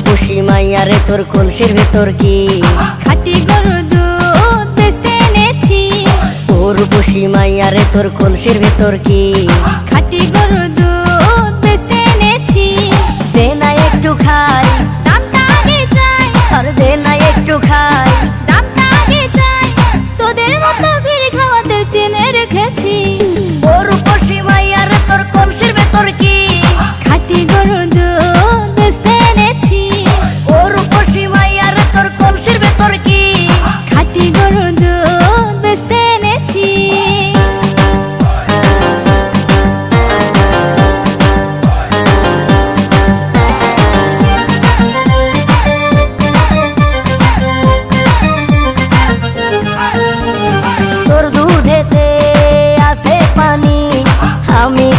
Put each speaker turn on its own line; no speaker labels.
পুষি মাইয়া রে তোর কলসির ভেতর কি?
খাটি গরু দুধ বেচতে এনেছি।
ও রূপসী মাইয়া রে তোর কলসির ভেতর কি?
খাটি
গরু